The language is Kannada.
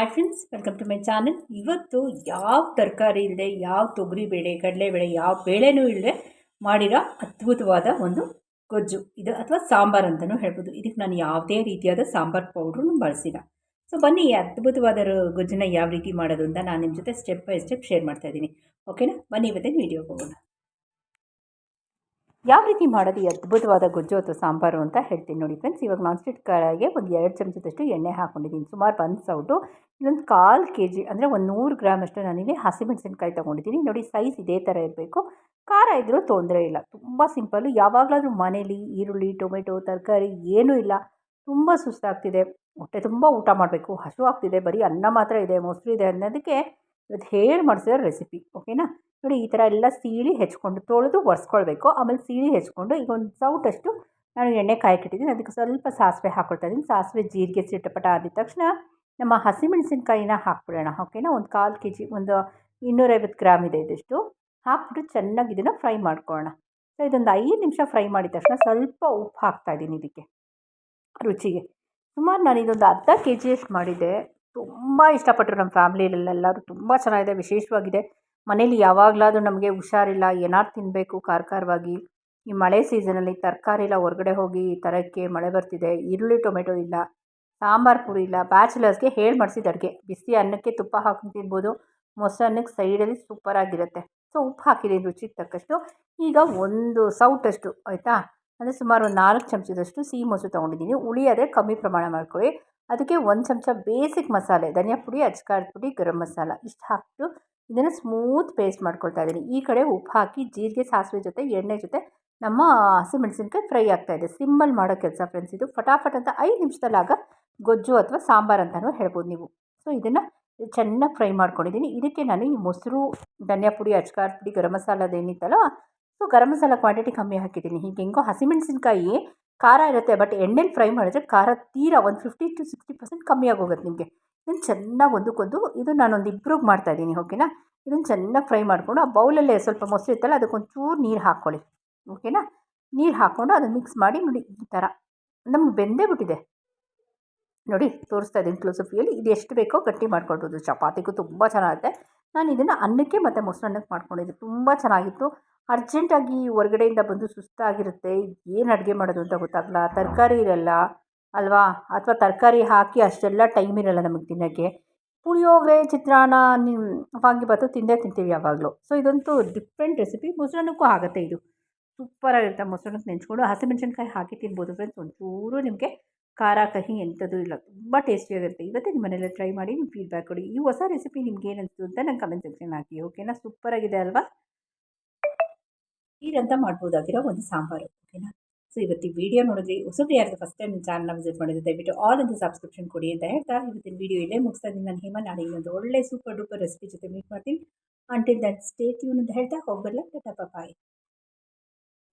Hi friends welcome to my channel ಇವತ್ತು ಯಾವ ತರಕಾರಿ ಇಲ್ಲದೆ ಯಾವ ತೊಗರಿ ಬೇಳೆ ಕಡಲೆಬೇಳೆ ಯಾವ ಬೇಳೆನೂ ಇಲ್ಲದೆ ಮಾಡಿರೋ ಅದ್ಭುತವಾದ ಒಂದು ಗೊಜ್ಜು. ಇದು ಅಥವಾ ಸಾಂಬಾರು ಅಂತಲೂ ಹೇಳ್ಬೋದು. ಇದಕ್ಕೆ ನಾನು ಯಾವುದೇ ರೀತಿಯಾದ ಸಾಂಬಾರು ಪೌಡ್ರೂ ಬಳಸಿಲ್ಲ. ಸೊ ಬನ್ನಿ, ಈ ಅದ್ಭುತವಾದ ಗೊಜ್ಜನ್ನ ಯಾವ ರೀತಿ ಮಾಡೋದು ಅಂತ ನಾನು ನಿಮ್ಮ ಜೊತೆ ಸ್ಟೆಪ್ ಬೈ ಸ್ಟೆಪ್ ಶೇರ್ ಮಾಡ್ತಾ ಇದ್ದೀನಿ. ಓಕೆನಾ ಬನ್ನಿ ಇವತ್ತೇ ವೀಡಿಯೋಗೆ ಹೋಗೋಣ. ಯಾವ ರೀತಿ ಮಾಡೋದು ಅದ್ಭುತವಾದ ಗೊಜ್ಜು ಅಥವಾ ಸಾಂಬಾರು ಅಂತ ಹೇಳ್ತೀನಿ ನೋಡಿ ಫ್ರೆಂಡ್ಸ್ ಇವಾಗ ನಾನ್ ಸ್ಟಿಕ್ ಕಡೆಗೆ ಒಂದು ಎರಡು ಚಮಚದಷ್ಟು ಎಣ್ಣೆ ಹಾಕ್ಕೊಂಡಿದ್ದೀನಿ ಸುಮಾರು ಒಂದು ಸೌಟು, ಇಲ್ಲೊಂದು ಕಾಲು ಕೆ ಜಿ ಅಂದರೆ ಒಂದು ನೂರು ಗ್ರಾಮ್ ಅಷ್ಟು ನಾನಿಲ್ಲಿ ಹಸಿಮೆಣಸಿನ್ಕಾಯಿ ತೊಗೊಂಡಿದ್ದೀನಿ. ನೋಡಿ ಸೈಜ್ ಇದೇ ಥರ ಇರಬೇಕು. ಖಾರ ಇದ್ದರೂ ತೊಂದರೆ ಇಲ್ಲ. ತುಂಬ ಸಿಂಪಲ್ಲು ಯಾವಾಗಲಾದರೂ ಮನೇಲಿ ಈರುಳ್ಳಿ, ಟೊಮೆಟೊ, ತರಕಾರಿ ಏನೂ ಇಲ್ಲ. ತುಂಬ ಸುಸ್ತಾಗ್ತಿದೆ. ಹೊಟ್ಟೆ ತುಂಬ ಊಟ ಮಾಡಬೇಕು. ಹಸು ಆಗ್ತಿದೆ. ಬರೀ ಅನ್ನ ಮಾತ್ರ ಇದೆ, ಮೊಸರು ಇದೆ ಅನ್ನೋದಕ್ಕೆ ಇವತ್ತು ಹೇಳಿ ಮಾಡಿಸಿರೋ ರೆಸಿಪಿ ಓಕೆನಾ ನೋಡಿ ಈ ಥರ ಎಲ್ಲ ಸೀಳಿ ಹೆಚ್ಕೊಂಡು ತೊಳೆದು ಒರೆಸ್ಕೊಳ್ಬೇಕು. ಆಮೇಲೆ ಸೀಳಿ ಹೆಚ್ಕೊಂಡು ಈಗ ಒಂದು ಸೌಟಷ್ಟು ನಾನು ಎಣ್ಣೆ ಕಾಯಕ್ಕಿಟ್ಟಿದ್ದೀನಿ ಅದಕ್ಕೆ ಸ್ವಲ್ಪ ಸಾಸಿವೆ ಹಾಕ್ಕೊಳ್ತಾ ಇದ್ದೀನಿ. ಸಾಸಿವೆ, ಜೀರಿಗೆ ಸಿಟ್ಟಪಟ ಆದ ತಕ್ಷಣ ನಮ್ಮ ಹಸಿಮೆಣಸಿನ್ಕಾಯಿನ ಹಾಕ್ಬಿಡೋಣ. ಓಕೆನಾ? ಒಂದು ಕಾಲು ಕೆ ಜಿ, ಒಂದು ಇನ್ನೂರೈವತ್ತು ಗ್ರಾಮ್ ಇದೆ ಇದಷ್ಟು. ಹಾಕ್ಬಿಟ್ಟು ಚೆನ್ನಾಗಿ ಇದನ್ನು ಫ್ರೈ ಮಾಡ್ಕೊಳ್ಳೋಣ. ಸೊ ಇದೊಂದು ಐದು ನಿಮಿಷ ಫ್ರೈ ಮಾಡಿದ ತಕ್ಷಣ ಸ್ವಲ್ಪ ಉಪ್ಪು ಹಾಕ್ತಾ ಇದ್ದೀನಿ ಇದಕ್ಕೆ. ರುಚಿಗೆ. ಸುಮಾರು ನಾನು ಇದೊಂದು ಅರ್ಧ ಕೆ ಜಿಯಷ್ಟು ಮಾಡಿದ್ದೆ. ತುಂಬ ಇಷ್ಟಪಟ್ಟರು ನಮ್ಮ ಫ್ಯಾಮ್ಲಿಯಲ್ಲೆಲ್ಲರೂ ತುಂಬ ಚೆನ್ನಾಗಿದೆ, ವಿಶೇಷವಾಗಿದೆ. ಮನೇಲಿ ಯಾವಾಗಲಾದರೂ ನಮಗೆ ಹುಷಾರಿಲ್ಲ, ಏನಾರು ತಿನ್ನಬೇಕು ಖಾರ ಈ ಮಳೆ ಸೀಸನಲ್ಲಿ ತರಕಾರಿ ಎಲ್ಲ ಹೊರಗಡೆ ಹೋಗಿ ಈ ಥರಕ್ಕೆ ಮಳೆ ಬರ್ತಿದೆ, ಈರುಳ್ಳಿ, ಟೊಮೆಟೊ ಇಲ್ಲ, ಸಾಂಬಾರು ಪುಡಿ ಇಲ್ಲ, ಬ್ಯಾಚುಲರ್ಸ್ಗೆ ಹೇಳಿ ಮಾಡಿಸಿದ ಅಡುಗೆ. ಬಿಸಿ ಅನ್ನಕ್ಕೆ ತುಪ್ಪ ಹಾಕೊಂಡು ತಿನ್ಬೋದು ಮೊಸರನ್ನಕ್ಕೆ ಸೈಡಲ್ಲಿ ಸೂಪರಾಗಿರುತ್ತೆ ಸೊ, ಉಪ್ಪು ಹಾಕಿದ್ದೀನಿ ರುಚಿಗೆ ತಕ್ಕಷ್ಟು. ಈಗ ಒಂದು ಸೌಟಷ್ಟು, ಆಯಿತಾ? ಅಂದರೆ ಸುಮಾರು ಒಂದು ನಾಲ್ಕು ಚಮಚದಷ್ಟು ಸಿಹಿ ಮೊಸರು ತೊಗೊಂಡಿದ್ದೀನಿ. ಹುಳಿ ಆದರೆ ಕಮ್ಮಿ ಪ್ರಮಾಣ ಮಾಡ್ಕೊಳ್ಳಿ. ಅದಕ್ಕೆ ಒಂದು ಚಮಚ ಬೇಸಿಕ್ ಮಸಾಲೆ, ಧನಿಯಾ ಪುಡಿ ಅಚ್ಕಾರದ ಪುಡಿ, ಗರಂ ಮಸಾಲ, ಇಷ್ಟು ಹಾಕಿಬಿಟ್ಟು ಇದನ್ನು ಸ್ಮೂತ್ ಪೇಸ್ಟ್ ಮಾಡ್ಕೊಳ್ತಾ ಇದ್ದೀನಿ. ಈ ಕಡೆ ಉಪ್ಪು ಹಾಕಿ ಜೀರಿಗೆ, ಸಾಸಿವೆ ಜೊತೆ, ಎಣ್ಣೆ ಜೊತೆ ನಮ್ಮ ಹಸಿಮೆಣಸಿನ್ಕಾಯಿ ಫ್ರೈ ಆಗ್ತಾಯಿದೆ ಸಿಮ್ಮಲ್ಲಿ ಮಾಡೋ ಕೆಲಸ ಫ್ರೆಂಡ್ಸ್ ಇದು. ಫಟಾಫಟ್ ಅಂತ ಐದು ನಿಮಿಷದಲ್ಲಾಗ ಗೊಜ್ಜು ಅಥವಾ ಸಾಂಬಾರು ಅಂತಲೂ ಹೇಳ್ಬೋದು ನೀವು. ಸೊ ಇದನ್ನು ಚೆನ್ನಾಗಿ ಫ್ರೈ ಮಾಡ್ಕೊಂಡಿದ್ದೀನಿ. ಇದಕ್ಕೆ ನಾನು ಈ ಮೊಸರು, ಧನಿಯಾ ಪುಡಿ ಅಚ್ಕಾರ್ ಪುಡಿ, ಗರಂ ಮಸಾಲದೇನಿತ್ತಲ್ಲ ಸೊ ಗರಂ ಮಸಾಲ ಕ್ವಾಂಟಿಟಿ ಕಮ್ಮಿ ಹಾಕಿದ್ದೀನಿ. ಹೀಗೆ ಹೆಂಗೋ ಹಸಿಮೆಣಸಿನ್ಕಾಯಿ ಖಾರ ಇರುತ್ತೆ ಬಟ್ ಎಣ್ಣೆಲಿ ಫ್ರೈ ಮಾಡಿದ್ರೆ ಖಾರ ತೀರಾ ಒಂದು ಫಿಫ್ಟಿ ಟು ಸಿಕ್ಸ್ಟಿ ಪರ್ಸೆಂಟ್ ಕಮ್ಮಿ ಆಗೋಗುತ್ತೆ ನಿಮಗೆ. ಇದನ್ನು ಚೆನ್ನಾಗಿ ಒಂದಕ್ಕೊಂದು ಇದು ನಾನೊಂದು ಮಾಡ್ತಾ ಇದ್ದೀನಿ ಓಕೆನಾ ಇದನ್ನು ಚೆನ್ನಾಗಿ ಫ್ರೈ ಮಾಡಿಕೊಂಡು ಆ ಬೌಲಲ್ಲೇ ಸ್ವಲ್ಪ ಮೊಸರು ಇತ್ತಲ್ಲ, ಅದಕ್ಕೊಂಚೂರು ನೀರು ಹಾಕ್ಕೊಳ್ಳಿ ಓಕೆನಾ ನೀರು ಹಾಕ್ಕೊಂಡು ಅದನ್ನು ಮಿಕ್ಸ್ ಮಾಡಿ ನೋಡಿ ಈ ಥರ ನಮ್ಗೆ ಬೆಂದೇ ಬಿಟ್ಟಿದೆ. ನೋಡಿ, ತೋರಿಸ್ತಾ ಇದ್ದೀನಿ ಕ್ಲೋಸಫಿಯಲ್ಲಿ ಇದು ಎಷ್ಟು ಬೇಕೋ ಗಟ್ಟಿ ಮಾಡ್ಕೊಳ್ಬೋದು. ಚಪಾತಿಗೂ ತುಂಬ ಚೆನ್ನಾಗುತ್ತೆ. ನಾನು ಇದನ್ನು ಅನ್ನಕ್ಕೆ ಮತ್ತು ಮೊಸರನ್ನಕ್ಕೆ ಮಾಡ್ಕೊಂಡಿದ್ದೆ. ತುಂಬ ಚೆನ್ನಾಗಿತ್ತು. ಅರ್ಜೆಂಟಾಗಿ ಹೊರಗಡೆಯಿಂದ ಬಂದು ಸುಸ್ತಾಗಿರುತ್ತೆ. ಏನು ಅಡುಗೆ ಮಾಡೋದು ಅಂತ ಗೊತ್ತಾಗಲ್ಲ ತರಕಾರಿ ಇರಲ್ಲ. ಅಲ್ವಾ? ಅಥವಾ ತರಕಾರಿ ಹಾಕಿ ಅಷ್ಟೆಲ್ಲ ಟೈಮ್ ಇರಲ್ಲ ನಮಗೆ ತಿನ್ನೋಕ್ಕೆ. ಪುಳಿಯೋಗರೆ, ಚಿತ್ರಾನ್ನ ನೀವು ವಾಂಗಿಬಾತು ತಿಂದೇ ತಿಂತೀವಿ ಯಾವಾಗಲೂ. ಸೊ ಇದಂತೂ ಡಿಫ್ರೆಂಟ್ ರೆಸಿಪಿ ಮೊಸರನ್ನಕ್ಕೂ ಆಗುತ್ತೆ ಇದು. ಸೂಪರಾಗಿರುತ್ತೆ ಮೊಸರನ್ನಕ್ಕೆ ನೆಂಚ್ಕೊಂಡು ಹಸಿಮೆಣ್ಸಿನ್ಕಾಯಿ ಹಾಕಿ ತಿನ್ಬೋದು ಫ್ರೆಂಡ್ಸ್ ಒಂಚೂರು ನಿಮಗೆ ಖಾರ, ಕಹಿ ಎಂಥದ್ದು ಇಲ್ಲ. ತುಂಬ ಟೇಸ್ಟಿಯಾಗಿರುತ್ತೆ ಇವತ್ತೇ ನಿಮ್ಮ ಮನೆಯಲ್ಲೇ ಟ್ರೈ ಮಾಡಿ ನಿಮ್ಮ ಫೀಡ್ಬ್ಯಾಕ್ ಕೊಡಿ. ಈ ಹೊಸ ರೆಸಿಪಿ ನಿಮ್ಗೆ ಏನು ಅನಿಸ್ತು ಅಂತ ನಂಗೆ ಕಮೆಂಟ್ ಸೆಕ್ಷನ್ ಹಾಕಿ ಓಕೆನಾ ಸೂಪರಾಗಿದೆ ಅಲ್ವಾ? ಈರಂತ ಮಾಡ್ಬೋದಾಗಿರೋ ಒಂದು ಸಾಂಬಾರು ಓಕೆನಾ ಸೊ ಇವತ್ತು ವೀಡಿಯೋ ನೋಡಿದ್ರಿ ಹೊಸದು ಯಾರು ಫಸ್ಟ್ ಟೈಮ್ ಚಾನಲ್ನ ವಿಸಿಟ್ ಮಾಡಿದ್ರೆ ದಯವಿಟ್ಟು ಆಲ್ ಅಂತ ಸಬ್ಸ್ಕ್ರಿಪ್ಷನ್ ಕೊಡಿ ಅಂತ ಹೇಳ್ತಾ ಇವತ್ತಿನ ವಿಡಿಯೋ ಇಲ್ಲೇ ಮುಗಿಸ್ತಾ ನಾನು ಹೇಮ, ನಾಳೆ ಇನ್ನೊಂದು ಒಳ್ಳೆ ಸೂಪರ್ ಡೂಪರ್ ರೆಸಿಪಿ ಜೊತೆ ಮೀಟ್ ಮಾಡ್ತೀನಿ. ಅಂಟಿಲ್ ದಟ್ ಸ್ಟೇ ಟ್ಯೂನ್ ಅಂತ ಹೇಳ್ತಾ ಹೋಗ್ಬಲ್ಲ ಟಾಟಾ ಬಾಯ್